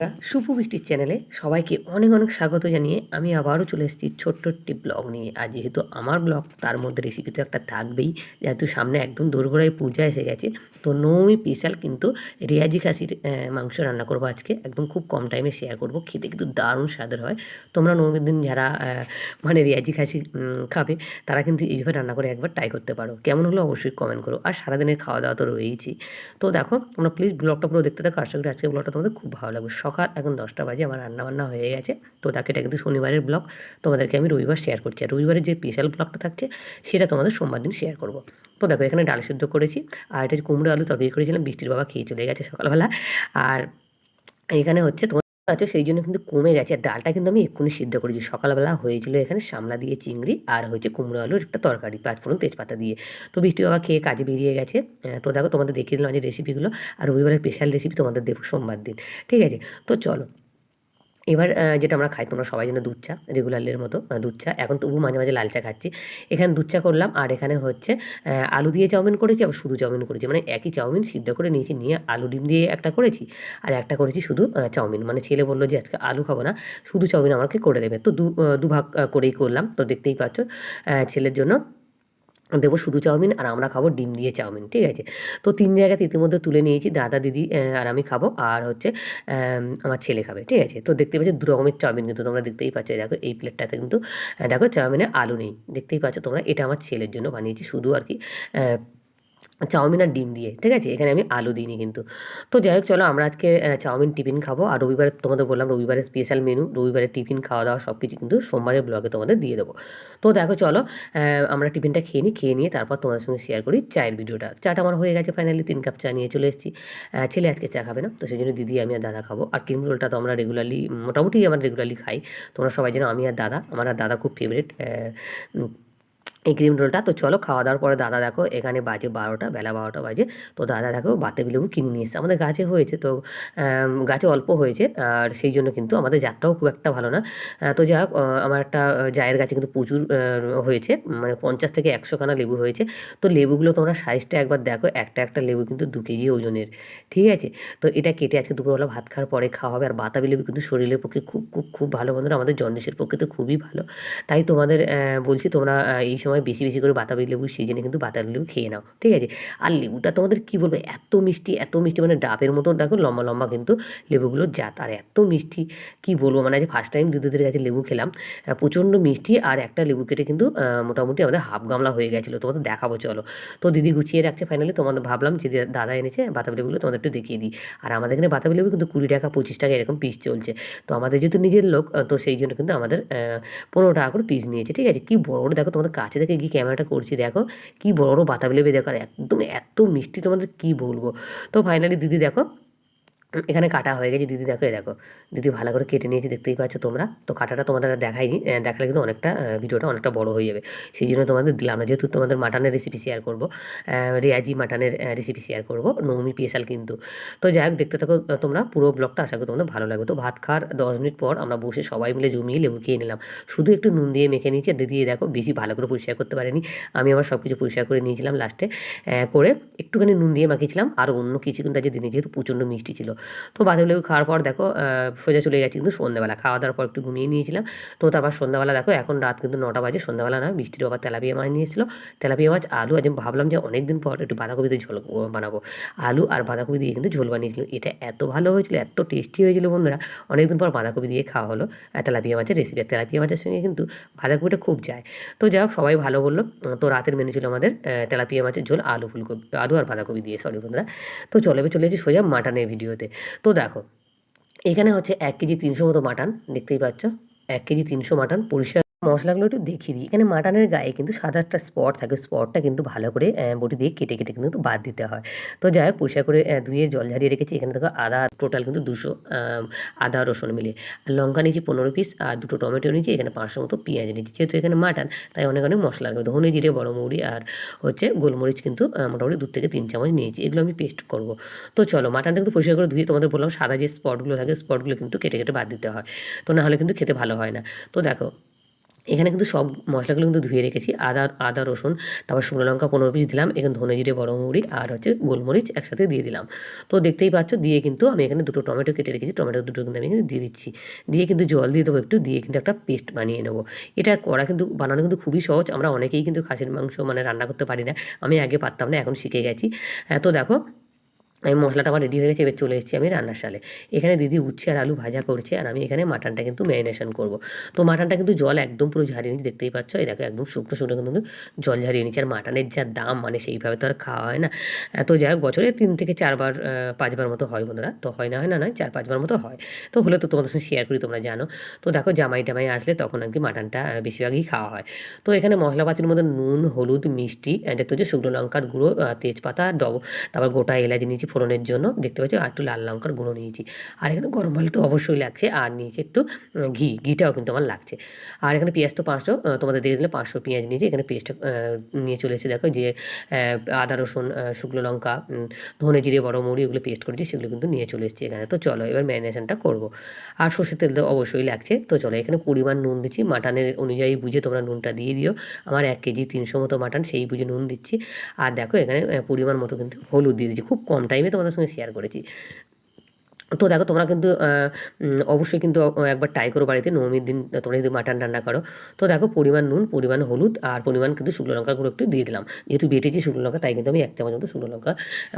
সুপু বৃষ্টির চ্যানেলে সবাইকে অনেক অনেক স্বাগত জানিয়ে আমি আবারও চলে এসেছি ছোট্ট একটি ব্লগ নিয়ে। আর যেহেতু আমার ব্লগ, তার মধ্যে রেসিপি তো একটা থাকবেই। যেহেতু সামনে একদম দোরগোড়ায় পূজা এসে গেছে, তো নৌমি স্পেশাল কিন্তু রেয়াজি খাসির মাংস রান্না করব আজকে। একদম খুব কম টাইমে শেয়ার করব। খেতে কিন্তু দারুণ স্বাদের হয়। তোমরা নৌমির দিন যারা মানে রেয়াজি খাসি খাবে, তারা কিন্তু এইভাবে রান্না করে একবার ট্রাই করতে পারো। কেমন হলো অবশ্যই কমেন্ট করো। আর সারাদিনের খাওয়া দাওয়া তো রয়েইছি তো দেখো, তোমরা প্লিজ ব্লগটা পুরো দেখতে থাকো। আশা করি আজকে ব্লগটা তোমাদের খুব ভালো লাগবে। সকাল, এখন দশটা বাজে, আমার রান্নাবান্না হয়ে গেছে। তো তাকে এটা কিন্তু শনিবারের ব্লগ তোমাদেরকে আমি রবিবার শেয়ার করছি। আর রবিবারের যে স্পেশাল ব্লগটা থাকছে, সেটা তোমাদের সোমবার দিন শেয়ার করব। তো দেখো, এখানে ডাল সিদ্ধ করেছি, আর এটা কুমড়ো আলু তরকারি করেছিলাম, বৃষ্টির বাবা খেয়ে চলে গেছে সকালবেলা। আর এখানে হচ্ছে তোমার আছে সেই জন্য কিন্তু কমে গেছে। আর ডালটা কিন্তু আমি এক্ষুনি সিদ্ধ করেছি। সকালবেলা হয়েছিল এখানে সামলা দিয়ে চিংড়ি আর হয়েছে কুমড়ো আলুর একটা তরকারি পাঁচফোড়ন তেজপাতা দিয়ে। তো বৃষ্টি বাবা খেয়ে কাজে বেরিয়ে গেছে। তো দেখো তোমাদের দেখিয়ে দিলাম যে রেসিপিগুলো আর রবিবারের স্পেশাল রেসিপি তোমাদের দেবো সোমবার দিন। ঠিক আছে? তো চলো। এবার যেটা আমরা খাই, তোমরা সবাই জন্য দুধ চা রেগুলারের মতো দুধ চা। এখন তবু মাঝে মাঝে লাল চা খাচ্ছি। এখানে দুধ চা করলাম, আর এখানে হচ্ছে আলু দিয়ে চাউমিন করেছি, আবার শুধু চাউমিন করেছি। মানে একই চাউমিন সিদ্ধ করে নিয়েছি, নিয়ে আলু ডিম দিয়ে একটা করেছি, আর একটা করেছি শুধু চাউমিন। মানে ছেলে বলল যে, আজকে আলু খাব না, শুধু চাউমিন আমাকে করে দেবে। তো দু দুভাগ করেই করলাম। তো দেখতেই পাচ্ছ ছেলের জন্য দেবো শুধু চাউমিন আর আমরা খাব ডিম দিয়ে চাউমিন, ঠিক আছে? তো তিন জায়গাতে ইতিমধ্যে তুলে নিয়েছি, দাদা, দিদি আর আমি খাব, আর হচ্ছে আমার ছেলে খাবে, ঠিক আছে? তো দেখতে পাচ্ছি দু রকমের চাউমিন কিন্তু তোমরা দেখতেই পাচ্ছ দেখো, এই প্লেটটাতে কিন্তু দেখো, চাউমিনে আলু নেই, দেখতেই পাচ্ছ তোমরা, এটা আমার ছেলের জন্য বানিয়েছি, শুধু আর কি চাউমিন আর ডিম দিয়ে, ঠিক আছে? এখানে আমি আলু দিইনি কিন্তু। তো যাই হোক চলো আমরা আজকে চাউমিন টিফিন খাব। আর রবিবারে তোমাদের বললাম, রবিবারের স্পেশাল মেনু রবিবারের টিফিন খাওয়া দাওয়া সব কিছু কিন্তু সোমবারের ব্লগে তোমাদের দিয়ে দেবো। তো দেখো, চলো আমরা টিফিনটা খেয়ে নিই, খেয়ে নিয়ে তারপর তোমাদের সঙ্গে শেয়ার করি চায়ের ভিডিওটা। চাটা আমার হয়ে গেছে ফাইনালি তিন কাপ চা নিয়ে চলে এসেছি। ছেলে আজকে চা খাবে না, তো সেই জন্য দিদি, আমি আর দাদা খাব। আর ক্রিম রোলটা তো আমরা রেগুলারলি মোটামুটি আমরা রেগুলারলি খাই। তোমরা সবাই যেন আমি আর দাদা, আমার আর দাদা খুব ফেভারিট এই ক্রিম রোলটা। তো চলো খাওয়া দাওয়ার পরে দাদা দেখো, এখানে বাজে বারোটা, বেলা বারোটা বাজে। তো দাদা দেখো বাতাবি লেবু কিনে নিয়ে এসছে। আমাদের গাছে হয়েছে তো গাছে অল্প হয়েছে। আর সেই জন্য কিন্তু আমাদের যাত্রাও খুব একটা ভালো না। তো যাই হোক আমার একটা জায়ের গাছে কিন্তু প্রচুর হয়েছে। মানে পঞ্চাশ থেকে একশো খানা লেবু হয়েছে। তো লেবুগুলো তোমরা সাইজটা একবার দেখো। একটা একটা লেবু কিন্তু দু কেজি ওজনের। ঠিক আছে? তো এটা কেটে আজকে দুপুরবেলা ভাত খাওয়ার পরে খাওয়া হবে। আর বাতাবি লেবু কিন্তু শরীরের পক্ষে খুব খুব খুব ভালো বন্ধুরা। আমাদের জন্ডিসের পক্ষে তো খুবই ভালো। তাই তোমাদের বলছি তোমরা এই সময় বেশি বেশি করে বাতাবি লেবু সিজনে কিন্তু বাতাবি লেবু খেয়ে নাও, ঠিক আছে? আর লেবুটা তোমাদের কী বলব, এত মিষ্টি এত মিষ্টি মানে ডাবের মতো দেখো লম্বা লম্বা কিন্তু লেবুগুলো জাত, আর এত মিষ্টি, কি বলব? মানে আজ ফার্স্ট টাইম দিদিদের কাছে লেবু খেলাম প্রচণ্ড মিষ্টি, আর একটা লেবু কেটে কিন্তু মোটামুটি আমাদের হাফ গামলা হয়ে গেছিল, তোমাদের দেখাবো, চলো। তো দিদি গুছিয়ে রাখছে ফাইনালি তোমাদের ভাবলাম যে দাদা এনেছে, বাতাবি লেবুগুলো তোমাদের একটু দেখিয়ে দিই। আর আমাদের এখানে বাতাবি লেবু কিন্তু কুড়ি টাকা, পঁচিশ টাকা এরকম পিস চলছে। তো আমাদের যেহেতু নিজের লোক তো সেই জন্য কিন্তু আমাদের পনেরো টাকা করে পিস নিয়েছে, ঠিক আছে? কি বড় বড়, দেখো তোমাদের কাছে থেকে গিয়ে ক্যামেরাটা করছি, দেখো কি বড় বড় বাতাবি লেবু দেখো একদম এত মিষ্টি তোমাদের কি বলব। তো ফাইনালি দিদি দেখো এখানে কাটা হয়ে গেছে। দিদি দেখো দেখো, দিদি ভালো করে কেটে নিয়েছি, দেখতেই পাচ্ছ তোমরা। তো কাটাটা তোমাদের দেখাইনি দেখালে কিন্তু অনেকটা ভিডিওটা অনেকটা বড় হয়ে যাবে। সেই জন্য তোমাদের দিলাম না, যেহেতু তোমাদের মাটনের রেসিপি শেয়ার করব রেয়াজি মাটনের রেসিপি শেয়ার করব, নৌমি স্পেশাল কিন্তু। তো যাই হোক, দেখতে থাকো তোমরা পুরো ব্লগটা আশা করি তোমাদের ভালো লাগবে। তো ভাত খাওয়ার দশ মিনিট পর আমরা বসে সবাই মিলে জমিয়ে লেবু খেয়ে নিলাম। শুধু একটু নুন দিয়ে মেখে নিয়েছি দিদি দেখো, বেশি ভালো করে পরিষ্কার করতে পারিনি। আমি আবার সব কিছু পরিষ্কার করে নিয়েছিলাম লাস্টে করে একটুখানি নুন দিয়ে মাখিয়েছিলাম। আর অন্য কিছু কিন্তু আজকে দিনে, যেহেতু প্রচণ্ড মিষ্টি ছিল। তো বাদে লেবু খাওয়ার পর দেখো সোজা চলে গেছি কিন্তু সন্ধ্যাবেলা। খাওয়া দাওয়ার পর একটু ঘুমিয়ে নিয়েছিলাম। তো তারপর সন্ধ্যাবেলা দেখো, এখন রাত কিন্তু নটা বাজে। সন্ধ্যাবেলা না বৃষ্টির বাবা তেলাপিয়া মাছ নিয়ে এসেছিল তেলাপিয়া মাছ, আলু, আজ ভাবলাম যে অনেক দিন পর একটু বাঁধাকপি দিয়ে ঝোল বানাবো। আলু আর বাঁধাকপি দিয়ে কিন্তু ঝোল বানিয়েছিলাম এটা এত ভালো হয়েছিল, এত টেস্টি হয়েছিল বন্ধুরা। অনেকদিন পর বাঁধাকপি দিয়ে খাওয়া হলো তেলাপিয়া মাছের রেসিপি তেলাপিয়া মাছের সঙ্গে কিন্তু বাঁধাকপিটা খুব যায়। তো যাই হোক, সবাই ভালো বলল। তো রাতের মেনু ছিল আমাদের তেলাপিয়া মাছের ঝোল, আলু ফুলকপি, আলু আর বাঁধাকপি দিয়ে সরি বন্ধুরা। তো চলে চলে এসেছি সোজা মাটনের ভিডিওতে তো দেখো, এখানে হচ্ছে এক কেজি তিনশো মতো মাটন, দেখতেই পাচ্ছ। এক কেজি তিনশো মাটন, পরিষ্কার মশলাগুলো একটু দেখিয়ে দিই। এখানে মাটনের গায়ে কিন্তু সাদা একটা স্পট থাকে। স্পটটা কিন্তু ভালো করে বটি দিয়ে কেটে কেটে কিন্তু বাদ দিতে হয়। তো যাই হোক, পরিষ্কার করে ধুয়ে, জল ঝারিয়ে রেখেছি। এখানে দেখো আদা টোটাল কিন্তু দুশো আদা রসুন মিলে আর লঙ্কা নিয়েছি পনেরো পিস আর দুটো টমেটো নিয়েছি। এখানে পাঁচশো মতো পেঁয়াজ নিয়েছি। যেহেতু এখানে মাটন, তাই অনেক অনেক মশলা লাগবে। ধনে জিরে, বড় মৌরি, আর হচ্ছে গোলমরিচ কিন্তু মোটামুটি দু থেকে তিন চামচ নিয়েছি। এগুলো আমি পেস্ট করব। তো চলো, মাটনটা কিন্তু পরিষ্কার করে ধুয়ে তোমাদের বললাম, সাদা যে স্পটগুলো থাকে স্পটগুলো কিন্তু কেটে কেটে বাদ দিতে হয়। তো না হলে কিন্তু খেতে ভালো হয় না। তো দেখো এখানে কিন্তু সব মশলাগুলো কিন্তু ধুয়ে রেখেছি আদা আদা রসুন তারপর শুকনো লঙ্কা পনেরো পিস দিলাম এখানে ধনে জিরে বড় আর হচ্ছে গোলমরিচ একসাথে দিয়ে দিলাম। তো দেখতেই পাচ্ছ দিয়ে কিন্তু আমি এখানে দুটো টমেটো কেটে রেখেছি টমেটো দুটো কিন্তু আমি এখানে দিয়ে দিচ্ছি। দিয়ে কিন্তু জল দিয়ে দেবো একটু দিয়ে কিন্তু একটা পেস্ট বানিয়ে নেব। এটা করা কিন্তু বানানো কিন্তু খুবই সহজ আমরা অনেকেই কিন্তু খাসির মাংস মানে রান্না করতে পারি না আমি আগে পারতাম না এখন শিখে গেছি। হ্যাঁ, তো দেখো আমি মশলাটা আমার রেডি হয়ে গেছে, এবার চলে এসেছি আমি রান্নার সালে। এখানে দিদি উচ্ছে আর আলু ভাজা করছে, আর আমি এখানে মাটনটা কিন্তু ম্যারিনেশন করব। তো মাটনটা কিন্তু জল একদম পুরো ঝারিয়ে নিচ্ছি, দেখতেই পাচ্ছ? দেখো একদম শুকনো শুকনো কিন্তু জল ঝারিয়ে নিচ্ছে। আর মাটনের যা দাম মানে সেইভাবে তো আর খাওয়া হয় না। তো যাই হোক, বছরে তিন থেকে চারবার পাঁচবার মতো হয় বন্ধুরা। তো হয় না হয় না নয়, চার পাঁচবার মতো হয়। তো হলে তো তোমাদের সঙ্গে শেয়ার করি, তোমরা জানো। তো দেখো জামাই টামাই আসলে তখন আর কি মাটনটা বেশিরভাগই খাওয়া হয়। তো এখানে মশলাপাতির মধ্যে নুন, হলুদ, মিষ্টি দেখতে হচ্ছে শুকনো লঙ্কার গুঁড়ো তেজপাতা, ডব, তারপর গোটা এলাচ নিয়েছি ফোড়নের জন্য দেখতে পাচ্ছি আর একটু লাল লঙ্কার গুঁড়ো নিয়েছি। আর এখানে গরম ভালো তো অবশ্যই লাগছে, আর নিয়েছি একটু ঘি, ঘিটাও কিন্তু আমার লাগছে। আর এখানে পেঁয়াজ তো পাঁচশো তোমাদের দিয়ে দিলে পাঁচশো পেঁয়াজ নিয়েছি, এখানে পেঁয়াজটা নিয়ে চলে এসেছি দেখো যে আদা, রসুন শুকনো লঙ্কা ধনে জিরে, বড় মুড়ি ওগুলো পেস্ট করেছি, সেগুলো কিন্তু নিয়ে চলে এসেছি এখানে। তো চলো এবার ম্যারিনেশনটা করব। আর সর্ষের তেল তো অবশ্যই লাগছে, তো চলো এখানে পরিমাণ নুন দিচ্ছি, মাটনের অনুযায়ী বুঝে তোমরা নুনটা দিয়ে দিও। আমার এক কেজি তিনশো মতো মাটন, সেই বুঝে নুন দিচ্ছি। আর দেখো এখানে পরিমাণ মতো কিন্তু হলুদ দিয়ে দিচ্ছি, খুব কম টাইমে তোমাদের সঙ্গে শেয়ার করেছি। তো দেখো তোমরা কিন্তু অবশ্যই কিন্তু একবার ট্রাই করো বাড়িতে, নবমীর দিন তোমরা যদি মাটন রান্না করো। তো দেখো পরিমাণ নুন, পরিমাণ হলুদ আর পরিমাণ কিন্তু শুকনো লঙ্কার গুঁড়ো একটু দিয়ে দিলাম। যেহেতু বেটেছি শুকনো লঙ্কা, তাই কিন্তু আমি এক চামচ মতো শুকনো লঙ্কা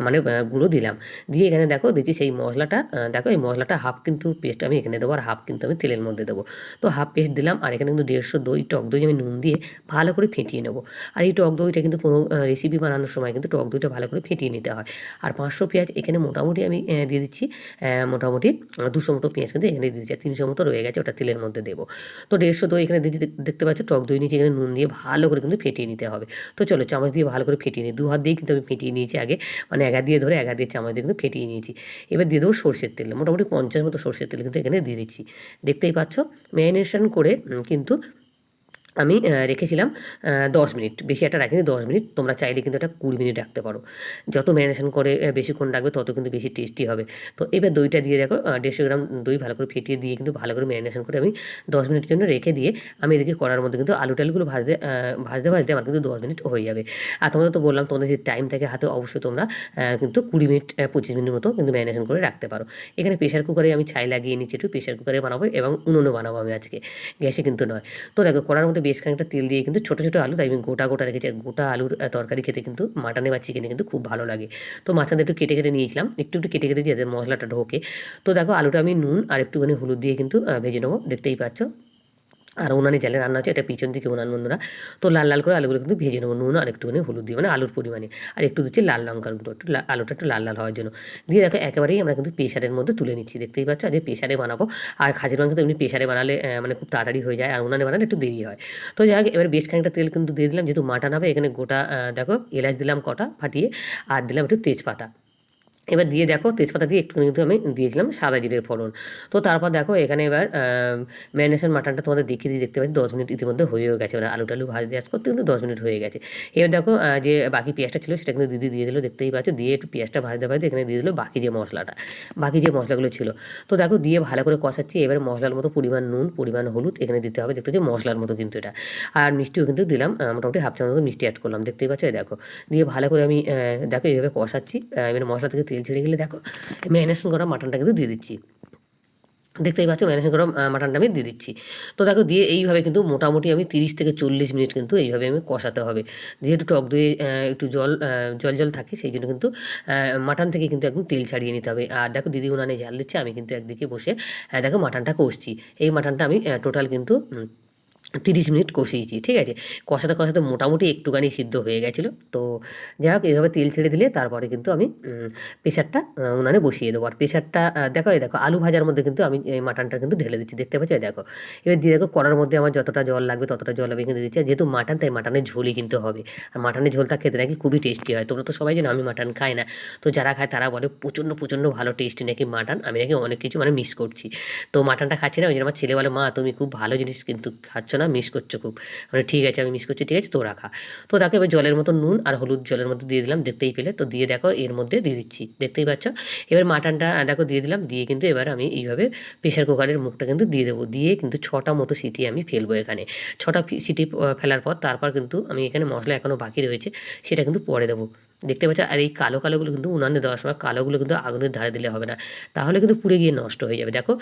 মানে গুঁড়ো দিলাম। দিয়ে এখানে দেখো দিচ্ছি সেই মশলাটা দেখো এই মশলাটা হাফ কিন্তু পেস্ট আমি এখানে দেবো আর হাফ কিন্তু আমি তেলের মধ্যে দেবো। তো হাফ পেস্ট দিলাম আর এখানে কিন্তু দেড়শো দই, টক দই আমি নুন দিয়ে ভালো করে ফেটিয়ে নেব। আর এই টক দইটা কিন্তু কোনো রেসিপি বানানোর সময় কিন্তু টক দইটা ভালো করে ফেটিয়ে নিতে হয়। আর পাঁচশো পেঁয়াজ এখানে মোটামুটি আমি দিয়ে দিচ্ছি মোটামুটি। দুশো মতো পেঁয়াজ কিন্তু এখানে দিয়ে দিচ্ছি তিনশো মতো রয়ে গেছে ওটা তেলের মধ্যে দেবো। তো দেড়শো দই এখানে দেখতে পাচ্ছ, টক দই নিচে এখানে নুন দিয়ে ভালো করে কিন্তু ফেটিয়ে নিতে হবে। তো চলো চামচ দিয়ে ভালো করে ফেটিয়ে নিই। দু হাত দিয়ে কিন্তু আমি ফেটিয়ে নিয়েছি আগে। মানে একা দিয়ে ধরে একা দিয়ে চামচ দিয়ে কিন্তু ফেটিয়ে নিয়েছি। এবার দিয়ে দেবো সর্ষের তেল। মোটামুটি পঞ্চাশ মতো সর্ষের তেল কিন্তু এখানে দিয়ে দিচ্ছি। দেখতেই পাচ্ছ, ম্যারিনেশন করে কিন্তু আমি রেখেছিলাম দশ মিনিট। বেশি একটা রাখিনি, দশ মিনিট। তোমরা চাইলে কিন্তু এটা কুড়ি মিনিট রাখতে পারো। যত ম্যারিনেশন করে বেশিক্ষণ রাখবে, তত কিন্তু বেশি টেস্টি হবে। তো এবার দইটা দিয়ে দেখো দেড়শো গ্রাম দই ভালো করে ফেটিয়ে দিয়ে কিন্তু ভালো করে ম্যারিনেশন করে আমি দশ মিনিটের জন্য রেখে দিয়ে আমি এদিকে করার মধ্যে কিন্তু আলু টালুগুলো ভাজতে ভাজতে ভাজতে আমার কিন্তু দশ মিনিট হয়ে যাবে। আর তোমাদের তো বললাম, তোমাদের যে টাইম থাকে হাতে, অবশ্যই তোমরা কিন্তু কুড়ি মিনিট পঁচিশ মিনিট মতো কিন্তু ম্যারিনেশন করে রাখতে পারো। এখানে প্রেশার কুকারে আমি ছাই লাগিয়ে নিচ্ছি একটু প্রেশার কুকারে বানাবো এবং উনুনে বানাবো আমি আজকে। গ্যাসে কিন্তু নয়। তো দেখো কড়ার মধ্যে বেশ খানিকটা তেল দিয়ে কিন্তু ছোটো ছোটো আলু, তাই আমি গোটা গোটা রেখেছি। গোটা আলুর তরকারি খেতে কিন্তু মাটনে বা চিকেনে কিন্তু খুব ভালো লাগে। তো মাঝখানে একটু কেটে কেটে নিয়েছিলাম। একটু একটু কেটে কেটে যাতে মশলাটা ঢোকে। তো দেখো, আলুটা আমি নুন আর একটুখানি হলুদ দিয়ে কিন্তু ভেজে নেব। দেখতেই পাচ্ছ? আর উনানে জালে রান্না হচ্ছে এটা পিছন দিকে উনান বন্ধুরা। তো লাল লাল করে আলুগুলো কিন্তু ভেজে নেব নুন আর একটুখানি হলুদ দিয়ে মানে আলুর পরিমাণে। আর একটু দিচ্ছি লাল লঙ্কার একটু আলুটা একটু লাল লাল হওয়ার জন্য। দিয়ে দেখো, একেবারেই আমরা কিন্তু প্রেশারের মধ্যে তুলে নিচ্ছি, দেখতেই পাচ্ছ? যে প্রেশারে বানাবো। আর খাসির মাংস তো এমনি প্রেশারে বানালে মানে খুব তাড়াতাড়ি হয়ে যায়, আর উনানে বানালে একটু দেরি হয়। তো যাই হোক, এবার বেশ খানিকটা তেল কিন্তু দিয়ে দিলাম, যেহেতু মাটন হবে, এখানে গোটা দেখো, এলাচ দিলাম কটা ফাটিয়ে, আর দিলাম একটু তেজপাতা। এবার দিয়ে দেখো তেজপাতা দিয়ে একটু কিন্তু আমি দিয়েছিলাম সাদা জিরের ফোড়ন। তো তারপর দেখো এখানে এবার ম্যারিনেশন মাটনটা তোমাদের দেখিয়ে দিয়ে দেখতে পাচ্ছি দশ মিনিট ইতিমধ্যে হয়েও গেছে। ওরা আলু টালু ভাজ দিয়ে করতে কিন্তু দশ মিনিট হয়ে গেছে। এবার দেখো যে বাকি পেঁয়াজটা ছিল সেটা কিন্তু দিদি দিয়ে দিল, দেখতেই পাচ্ছ দিয়ে একটু পেঁয়াজটা ভাজতে ভাজতে এখানে দিয়ে দিল বাকি যে মশলাটা, বাকি যে মশলাগুলো ছিল। তো দেখো দিয়ে ভালো করে কষাচ্ছি, এবার মশলার মতো পরিমাণ নুন, পরিমাণ হলুদ এখানে দিতে হবে, দেখতে হচ্ছে মশলার মতো কিন্তু এটা। আর মিষ্টিও কিন্তু দিলাম মোটামুটি হাফ চামচ মতো মিষ্টি অ্যাড করলাম, দেখতেই পাচ্ছ? দেখো, দিয়ে ভালো করে আমি দেখো এইভাবে কষাচ্ছি এবার মশলা থেকে তেল ছেড়ে গেলে দেখো ম্যারিনেশন করা মাটনটা কিন্তু দিয়ে দিচ্ছি। দেখতেই পাচ্ছ ম্যারিনেশন করা মাটনটা আমি দিয়ে দিচ্ছি। তো দেখো, দিয়ে এইভাবে কিন্তু মোটামুটি আমি তিরিশ থেকে চল্লিশ মিনিট কিন্তু এইভাবে আমি কষাতে হবে। যেহেতু টক দই একটু জল জল জল থাকে, সেই জন্য কিন্তু মাটন থেকে কিন্তু একদম তেল ছাড়িয়ে নিতে হবে। আর দেখো, দিদি উনানে জাল দিচ্ছে, আমি কিন্তু একদিকে বসে দেখো মাটনটা কষছি। এই মাটনটা আমি টোটাল কিন্তু তিরিশ মিনিট কষিয়েছি, ঠিক আছে? কষাতে কষাতে মোটামুটি একটুখানি সিদ্ধ হয়ে গেছিল। তো যাই হোক এইভাবে তেল ছেড়ে দিলে তারপরে কিন্তু আমি প্রেশারটা উনানে বসিয়ে দেবো। আর প্রেশারটা দেখো, এই দেখো, আলু ভাজার মধ্যে কিন্তু আমি, এই মাটনটা কিন্তু ঢেলে দিচ্ছি। দেখতে পাচ্ছ? দেখো। এবার দিয়ে দেখো, কড়ার মধ্যে আমার যতটা জল লাগবে, ততটা জল আমি কিন্তু দিচ্ছি। যেহেতু মাটন, তাই মাটনের ঝোলই কিন্তু হবে। আর মাটনের ঝোলটা খেতে নাকি খুবই টেস্টি হয়। তোমরা তো সবাই জানো, আমি মাটন খাই না। তো যারা খায়, তারা বলে, প্রচণ্ড প্রচণ্ড ভালো টেস্টি নাকি মাটন। আমি নাকি অনেক কিছু মানে মিস করছি। তো মাটনটা খাচ্ছি না। ওই জন্য আমার ছেলে বলে, মা, তুমি খুব ভালো জিনিস কিন্তু খাচ্ছ না। না মিস করছ খুব। মানে ঠিক আছে, আমি মিস করছি, ঠিক আছে, তো রাখা। তো দেখো এবার জলের মতো নুন আর হলুদ জলের মধ্যে দিয়ে দিলাম, দেখতেই পেলে। তো দিয়ে দেখো, এর মধ্যে দিয়ে দিচ্ছি। দেখতেই পাচ্ছ? এবার মাটনটা দেখো, দিয়ে দিলাম। দিয়ে কিন্তু এবার আমি এইভাবে প্রেশার কুকারের মুখটা কিন্তু দিয়ে দেবো। দিয়ে কিন্তু ছটা মতো সিটি আমি ফেলব এখানে। ছটা সিটি ফেলার পর তারপর কিন্তু আমি এখানে মশলা এখনও বাকি রয়েছে, সেটা কিন্তু পরে দেবো। দেখতে পাচ্ছ? আর এই কালো কালোগুলো কিন্তু উনানে দেওয়ার সময় কালোগুলো কিন্তু আগুনের ধারে দিলে হবে না। তাহলে কিন্তু পুড়ে গিয়ে নষ্ট হয়ে যাবে। দেখো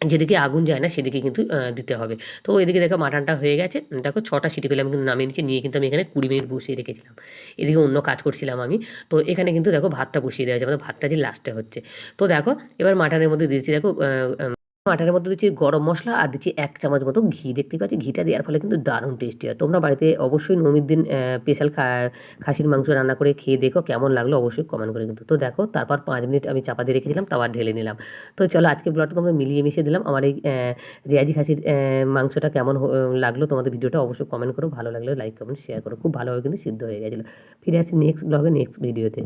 যেদিকে আগুন যায় না সেদিকে কিন্তু দিতে হবে। তো এদিকে দেখো মাটনটা হয়ে গেছে। দেখো ছটা সিটি পেলাম কিন্তু নামিয়ে নিচ্ছি নিয়ে কিন্তু আমি এখানে কুড়ি মিনিট বসিয়ে রেখেছিলাম। এদিকে অন্য কাজ করছিলাম আমি। তো এখানে কিন্তু দেখো ভাতটা বসিয়ে দেওয়া হয়েছে। আমাদের ভাতটা যে লাস্টে হচ্ছে। তো দেখো এবার মাটনের মধ্যে দিয়েছি দেখো আহ, মধ্যে দিচ্ছি গরম মশলা আর দিচ্ছি এক চামচ মতো ঘি। দেখতে পাচ্ছি ঘিটা দেওয়ার ফলে কিন্তু দারুণ টেস্টি হয়। তোমরা বাড়িতে অবশ্যই নবমীর দিন স্পেশাল খাসির মাংস রান্না করে খেয়ে দেখো কেমন লাগল অবশ্যই কমেন্ট করে কিন্তু। তো দেখো তারপর পাঁচ মিনিট আমি চাপা দিয়ে রেখেছিলাম তারপর ঢেলে নিলাম। তো চলো আজকে ব্লগটা তোমরা মিলিয়ে মিশিয়ে দিলাম। আমার এই রেয়াজি খাসির মাংসটা কেমন লাগল তোমাদের ভিডিওটা অবশ্যই কমেন্ট করো। ভালো লাগলে লাইক কমেন্ট শেয়ার করো। খুব ভালোভাবে কিন্তু সিদ্ধ হয়ে গেছিল। ফিরে আসছি নেক্সট ব্লগে নেক্সট ভিডিওতে